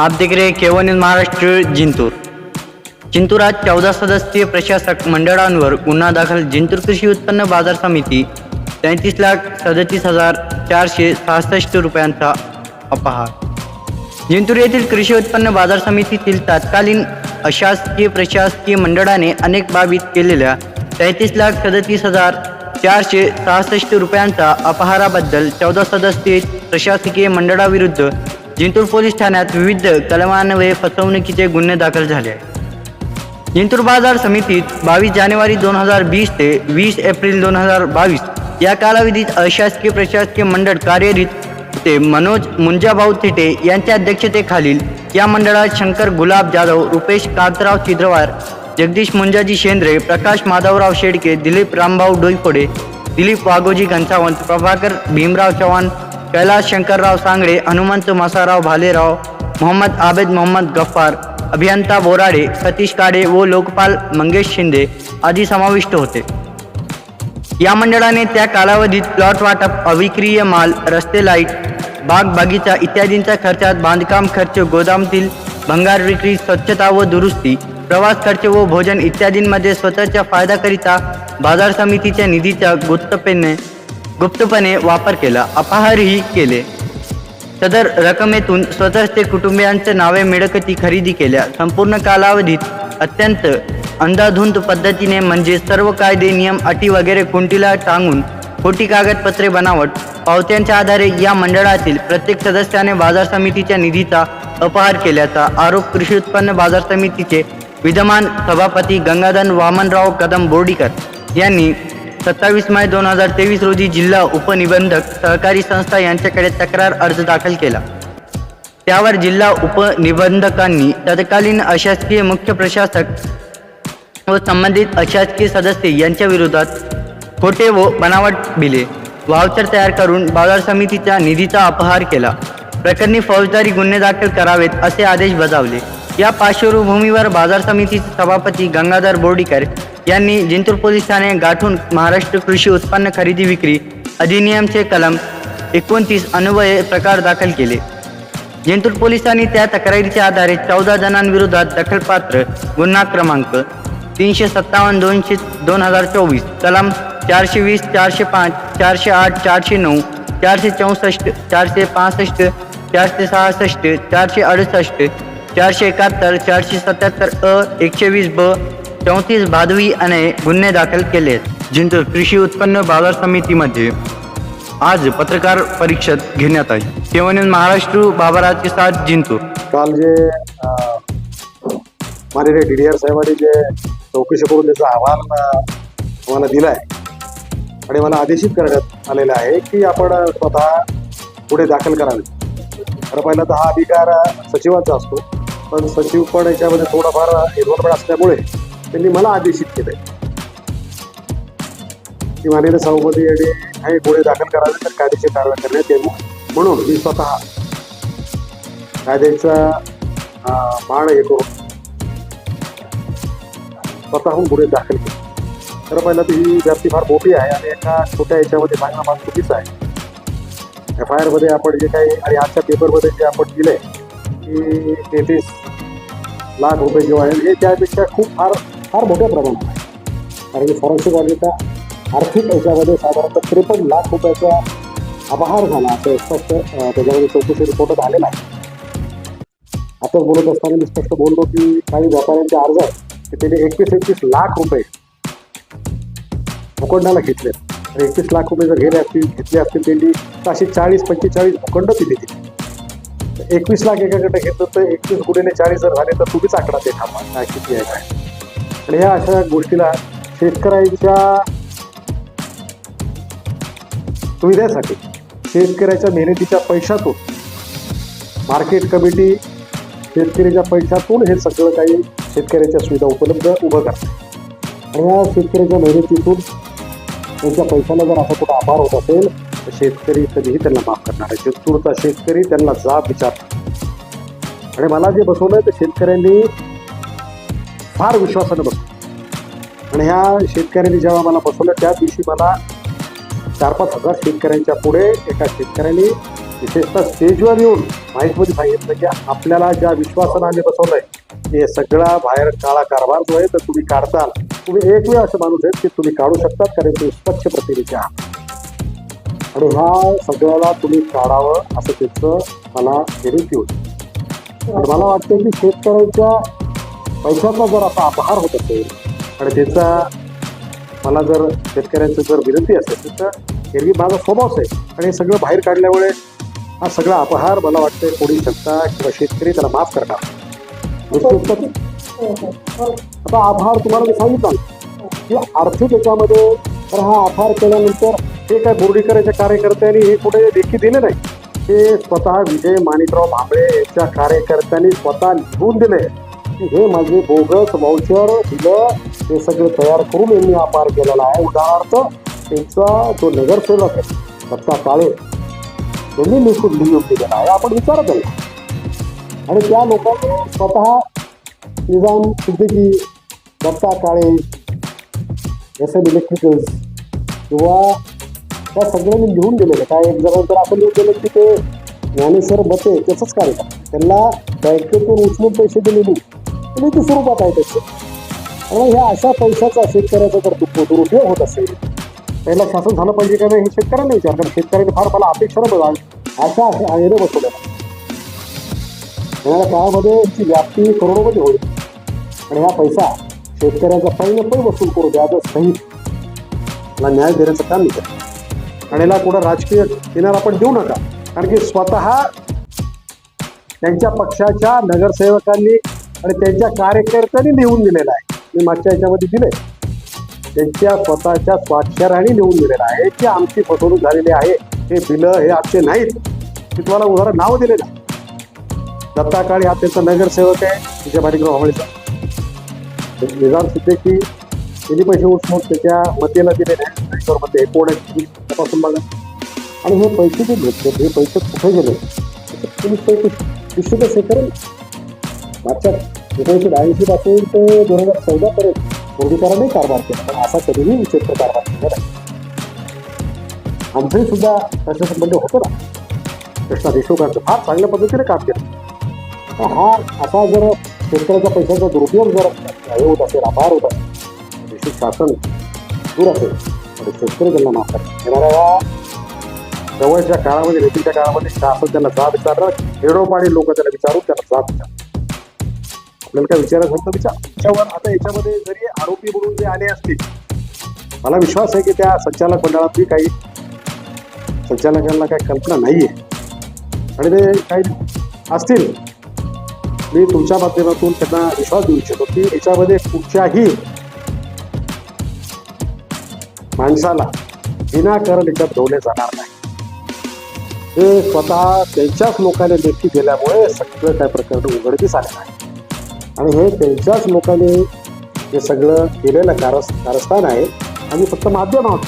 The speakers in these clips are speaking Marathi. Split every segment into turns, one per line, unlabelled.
आप देख रहे केवन इन महाराष्ट्र जिंतूर। जिंतूरात चौदा सदस्यीय प्रशासक मंडळांवर गुन्हा दाखल। जिंतूर कृषी उत्पन्न बाजार समिती तेहतीस लाख सदतीस हजार चारशे सहासष्ट रुपयांचा अपहार। जिंतूर येथील कृषी उत्पन्न बाजार समितीतील तत्कालीन अशासकीय प्रशासकीय मंडळाने अनेक बाबीत केलेल्या तेहतीस लाख सदतीस हजार चारशे सहासष्ट रुपयांचा अपहाराबद्दल चौदा सदस्यीय प्रशासकीय मंडळाविरुद्ध जिंतूर पोलीस ठाण्यात विविध कलमान्वये फसवणुकीचे गुन्हे दाखल झाले. आहेत जिंतूर बाजार समितीत बावीस जानेवारी दोन हजार वीस ते वीस एप्रिल दोन हजार बावीस या कालावधीत अशासकीय प्रशासकीय मंडळ कार्यरत होते मनोज मुंजाभाऊ थिटे यांच्या अध्यक्षतेखालील या मंडळात शंकर गुलाब जाधव रुपेश कांतराव चिद्रवार जगदीश मुंजाजी शेंद्रे प्रकाश माधवराव शेडके दिलीप रामभाऊ डोईफोडे दिलीप वाघोजी घनसावंत प्रभाकर भीमराव चव्हाण कैलास शंकरराव सांगडे हनुमंत मसाराव भालेराव मोहम्मद आबेद मोहम्मद गफ्फार अभियंता बोराडे सतीश काडे व लोकपाल मंगेश शिंदे आदी समाविष्ट होते. या मंडळाने त्या कालावधीत प्लॉट वाटप अविक्रिय माल रस्ते लाइट बाग बागीचा इत्यादींच्या खर्चात बांधकाम खर्च गोदामतील भंगार विक्री स्वच्छता व दुरुस्ती प्रवास खर्च व भोजन इत्यादींमध्ये स्वतःच्या फायदाकरिता बाजार समितीच्या निधीच्या गुप्तपेने गुप्तपणे वापर केला अपहारही केले. सदर रकमेतून स्वतःच ते कुटुंबियांचे नावे मिळकती खरेदी केल्या. संपूर्ण कालावधीत अत्यंत अंधाधुंद पद्धतीने म्हणजे सर्व कायदे नियम अटी वगैरे कुंटीला टांगून खोटी कागदपत्रे बनावट पावत्यांच्या आधारे या मंडळातील प्रत्येक सदस्याने बाजार समितीच्या निधीचा अपहार केल्याचा आरोप कृषी उत्पन्न बाजार समितीचे विद्यमान सभापती गंगाधर वामनराव कदम बोर्डीकर यांनी सत्तावीस मे दोन हजार तेवीस रोजी जिल्हा उपनिबंधक सहकारी संस्था यांच्याकडे तक्रार अर्ज दाखल केला. त्यावर जिल्हा उपनिबंधकांनी तत्कालीन अशासकीय मुख्य प्रशासक व संबंधित अशासकीय सदस्य यांच्या विरोधात खोटे व बनावट बिले वावचर तयार करून बाजार समितीच्या निधीचा अपहार केला. प्रकरणी फौजदारी गुन्हे दाखल करावेत असे आदेश बजावले. या पार्श्वभूमीवर बाजार समितीचे सभापती गंगाधर बोर्डीकर यांनी जिंतूर पोलीस ठाणे गाठून महाराष्ट्र कृषी उत्पन्न खरेदी विक्री अधिनियमचे कलम एकोणतीस अन्वये प्रकार दाखल केले. जिंतूर पोलिसांनी त्या तक्रारीच्या आधारे चौदा जणांविरोधात दखलपात्र गुन्हा क्रमांक तीनशे सत्तावन्न दोनशे दोन हजार चोवीस कलम चारशे वीस चारशे पाच चारशे आठ चारशे नऊ चारशे चौसष्ट चारशे पासष्ट चारशे सहासष्ट चारशे अडुसष्ट चारशे एकाहत्तर चारशे सत्याहत्तर अ एकशे वीस ब चौतीस भादवी आणि गुन्हे दाखल केले आहेत जिंतूर कृषी उत्पन्न बाजार समितीमध्ये आज पत्रकार परिषद घेण्यात आली. तेव्हा महाराष्ट्र बाबाराचे साथ जिंतूर.
काल जे माननीय डी डी आर साहेबांनी जे चौकशी करून त्याचा अहवाल मला आम्हाला दिलाय आणि मला आदेशित करण्यात आलेला आहे की आपण स्वतः पुढे दाखल करावे. खरं पहिला तर हा अधिकार सचिवांचा असतो पण सचिव पण याच्यामध्ये थोडाफार इन्व्हॉल्वमेंट असल्यामुळे त्यांनी मला आदेशित केलंय. की माननीय सभापती यांनी हे पुढे दाखल करावे तर कायदेशीर कारवाई करण्यात येईल. म्हणून मी स्वतः कायद्याचा माळ मान हे करून स्वतःहून गुन्हे दाखल केले. खरं पहिलं तर ही व्याप्ती फार मोठी आहे आणि एका छोट्या याच्यामध्ये सांगणं फार चुकीचं आहे. एफ आय आरमध्ये आपण जे काही आणि आजच्या पेपरमध्ये जे आपण दिलंय की तेहतीस लाख रुपये जेव्हा आहे हे त्यापेक्षा खूप फार फार मोठ्या प्रमाणात आहे. कारण की फॉरेन्सिक ऑडिटचा आर्थिक याच्यामध्ये साधारणतः त्रेपन्न लाख रुपयाचा अपहार झाला असं स्पष्ट त्याच्यामध्ये चौकशी रिपोर्ट आलेला आहे आपण बोलत असताना मी स्पष्ट बोललो की काही व्यापाऱ्यांचे अर्ज आहेत की त्यांनी एकवीस एकवीस लाख रुपये भूखंडाला घेतले. आणि एकवीस लाख रुपये जर गेले असतील घेतले असतील त्यांनी तर अशी चाळीस पंचेचाळीस भूखंड दिली दिली. एकवीस लाख एकाकडे घेतलं तर एकवीस गुन्हेने चाळीस जर झाले तर तुम्हीच आकडा ते थांबा. काय किती आहे काय? आणि ह्या अशा गोष्टीला शेतकऱ्यांच्या सुविधेसाठी शेतकऱ्याच्या मेहनतीच्या पैशातून मार्केट कमिटी शेतकऱ्याच्या पैशातून हे सगळं काही शेतकऱ्याच्या सुविधा उपलब्ध उभं करते. आणि या शेतकऱ्याच्या मेहनतीतून त्यांच्या पैशाला जर असा कुठं आभार होत असेल तर शेतकरी कधीही त्यांना माफ करणार आहे चित्तूरचा शेतकरी त्यांना जाब विचार आणि मला जे बसवलंय ते शेतकऱ्यांनी फार विश्वासानं बसवलं पण ह्या शेतकऱ्यांनी जेव्हा मला बसवलं त्या दिवशी मला चार पाच हजार शेतकऱ्यांच्या पुढे एका शेतकऱ्यांनी विशेषतः स्टेजवर येऊन माईकमध्ये सांगितलं की आपल्याला ज्या विश्वासानं आम्ही बसवलंय हे सगळा बाहेर काळा कारभार जो आहे तर तुम्ही काढताल. तुम्ही एक वेळ असे माणूस आहेत की तुम्ही काढू शकतात कारण तुम्ही स्वच्छ प्रतिनिधी आहात. आणि ह्या सगळ्याला तुम्ही काढावं असं त्याचं मला विनंती होती. आणि मला वाटतं की शेतकऱ्यांच्या पैशाचा जर असा अपहार होत असेल आणि त्याचा मला जर शेतकऱ्यांचं जर विनंती असेल तर एरवी माझा स्वभावच आहे आणि हे सगळं बाहेर काढल्यामुळे हा सगळा अपहार मला वाटतं कोणी जनता किंवा शेतकरी त्याला माफ करणार. दुसरी गोष्ट, आता आभार तुम्हाला मी सांगितलं. की आर्थिक याच्यामध्ये तर हा आभार केल्यानंतर हे काय बोर्डीकरांच्या कार्यकर्त्यांनी हे कुठे लेखी दिले नाही. हे स्वतः विजय माणिकराव भांबळे यांच्या कार्यकर्त्यांनी स्वतः लिहून दिले. की हे माझे बोगस वाउचर दिलं हे सगळे तयार करून यांनी अपार केलेला आहे. उदाहरणार्थ त्यांचा जो नगरसेवक आहे दत्ता काळे त्यांनी लिखून लिहून केला आहे. आपण विचारत आहे आणि त्या लोकांनी स्वतः Nizam Siddiqui Datta Kale S M electricals किंवा त्या सगळ्यांनी लिहून दिलेलं. काय एक जण तर लिहून दिलं की ते ज्ञानेश्वर मते त्याचंच कार्य त्यांना बँकेतून उचलून पैसे दिलेली. निधी स्वरूपात आहे त्याचे. आणि ह्या अशा पैशाचा शेतकऱ्याचा जर दुरुपयोग होत असेल पहिला शासन झालं पाहिजे का नाही हे शेतकऱ्यांना विचार कारण शेतकऱ्यांनी फार मला अपेक्षा बघा. अशा आयरे बसवल्या. येणाऱ्या काळामध्ये याची व्याप्ती करोडोमध्ये होईल. आणि हा पैसा शेतकऱ्याचा पहिलं पण वसूल करू द्या सहित मला न्याय देण्याचं काम नाही आणि याला कुठं राजकीय किनार आपण देऊ नका. कारण की स्वतः त्यांच्या पक्षाच्या नगरसेवकांनी आणि त्यांच्या कार्यकर्त्यांनी लिहून दिलेला आहे. मी मागच्या याच्यामध्ये दिले. त्यांच्या स्वतःच्या स्वाक्षराने लिहून दिलेलं आहे की आमची फसवणूक झालेली आहे. हे बिलं हे आमचे नाहीत. मी तुम्हाला उदाहरण नाव दिलेलं आहे. दत्ता काळे हा त्यांचा नगरसेवक आहे. विजय माणिकराव हवळेचा निजाम सिद्दीकी त्यांनी पैसे उचलून त्याच्या मतेला दिलेले आहे मध्ये कोण आहे तपासून बघा. आणि हे पैसे जे घेतले हे पैसे कुठे गेले? तुम्ही पैसे निश्चितच हे करेल मागच्या एकोणीसशे ब्याऐंशी पासून ते दोन हजार चौदा पर्यंत मोदीकरांनी कारभार केला. पण असा कधीही विचित्र कारभार केला नाही. आमचंही सुद्धा त्याच्या संबंध होतो ना. कृष्णा देशमुखांचं फार चांगल्या पद्धतीने काम केलं. तर हा असा जर शेतकऱ्याच्या पैशाचा दुरुपयोग जर हे होत असेल अपहार होत असेल देशी शासन दूर असेल तर शेतकरी त्यांना माफ करा येणाऱ्या या जवळच्या काळामध्ये रेतीच्या काळामध्ये शासन त्यांना जाब विचारणार खेडोपाडी लोक त्याला विचारून त्यांना जाब विचार आपल्याला काय विचारायचं होतं? विचार त्याच्यावर आता याच्यामध्ये जरी आरोपी म्हणून जे आले असतील मला विश्वास आहे की त्या संचालक मंडळातली काही संचालकांना काही कल्पना नाहीये. आणि ते काही असतील मी तुमच्या माध्यमातून त्यांना विश्वास देऊ इच्छितो की याच्यामध्ये कुठच्याही माणसाला विनाकारण याच्यात ठेवले जाणार नाही. हे स्वतः त्यांच्याच लोकांनी लेखी दिल्यामुळे सगळं काय प्रकरण उघडकीस आलेलं आहे. आणि हे त्यांच्याच लोकांनी हे सगळं केलेलं कारस कारस्थान आहे. आणि फक्त माध्यम आहोत.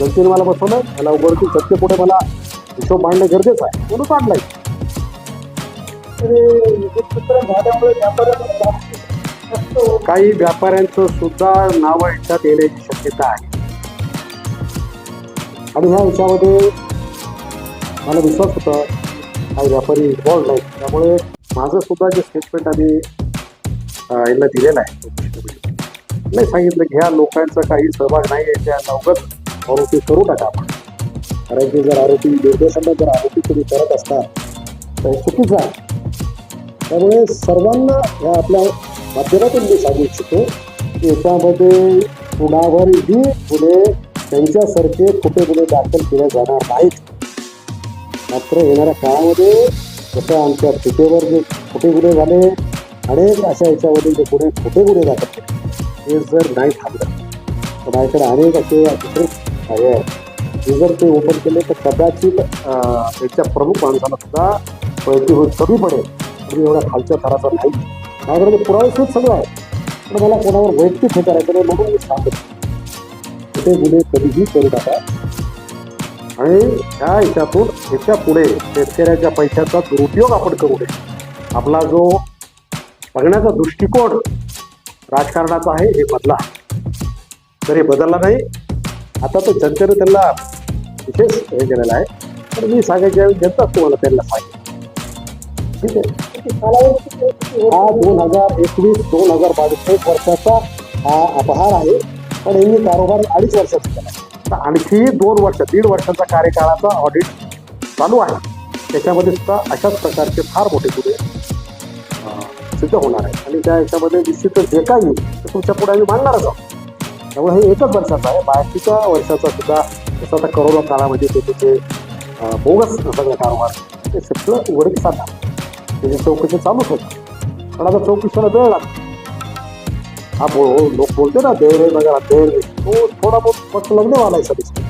जनतेने मला बसवलं मला उघडकीस सत्तेपुढे मला हिशोब मांडणं गरजेचं आहे. म्हणून मांडलंय काही व्यापाऱ्यांचं सुद्धा नाव याच्यात येण्याची शक्यता आहे. आणि ह्या याच्यामध्ये मला विश्वास होता काही व्यापारी इन्व्हॉल्ड नाही त्यामुळे माझं सुद्धा जे स्टेटमेंट आम्ही यांना दिलेला आहे नाही सांगितलं की ह्या लोकांचा काही सहभाग नाही आहे त्या लवकर आरोपी करू नका आपण. कारण की जर आरोपी निर्देशांना जर आरोपी तुम्ही करत असतात तर चुकीचा चुकीचं आहे. त्यामुळे सर्वांना या आपल्या माध्यमातून मी सांगू इच्छितो की याच्यामध्ये कुणावरही गुन्हे त्यांच्यासारखे खोटे गुन्हे दाखल केले जाणार नाहीत. मात्र येणाऱ्या काळामध्ये जसं आमच्या पिठेवर जे खोटे गुन्हे झाले अनेक अशा याच्यामध्ये जे गुन्हे खोटे गुन्हे जातात ते हे जर नाही थांबलं तर माझ्याकडे अनेक असे दुसरे कार्य आहेत हे जर ते ओपन केले तर कदाचित त्याच्या प्रमुख माणसाला सुद्धा कळती होत कमी पडेल तुम्ही एवढ्या खालच्या थराचा नाही. माझ्याकडे म्हणजे पुरावेसूच सगळं आहे पण मला कोणावर वैयक्तिक हे करायचं नाही म्हणून मी सांगतो. कुठे गुन्हे कधीही करू नका. आणि ह्या ह्याच्यातून ह्याच्या पुढे शेतकऱ्याच्या पैशाचा दुरुपयोग आपण करू नये. आपला जो बघण्याचा दृष्टिकोन राजकारणाचा आहे हे बदला. तर हे बदलला नाही आता तो जनतेने त्यांना विशेष हे केलेला आहे. तर मी सांगायच्या वेळी देतात तुम्हाला त्यांना पाहिजे ठीक आहे? हा दोन हजार एकवीस दोन हजार बावीस एक वर्षाचा हा अपहार आहे. पण यांनी कारोबार अडीच वर्षाचा केला तर आणखी दोन वर्ष दीड वर्षाचा कार्यकाळाचा ऑडिट चालू आहे. त्याच्यामध्ये सुद्धा अशाच प्रकारचे फार मोठे गुन्हे सिद्ध होणार आहे. आणि त्या याच्यामध्ये निश्चितच जे काही येईल ते तुमच्यापुढे आम्ही मांडणारच आहोत. त्यामुळे हे एकच वर्षाचं आहे. बाकीच्या वर्षाचा सुद्धा जसं आता करोना काळामध्ये ते त्याचे बोगस सगळं कारभार ते सगळं उघडीत सांगा त्याची चौकशी चालूच होती. पण आता चौकशीला वेळ लागतो. हा बो लोक बोलते ना देव रे नगर देव रे. तो थोडा बहुत फक्त लग्न वाला आहे सर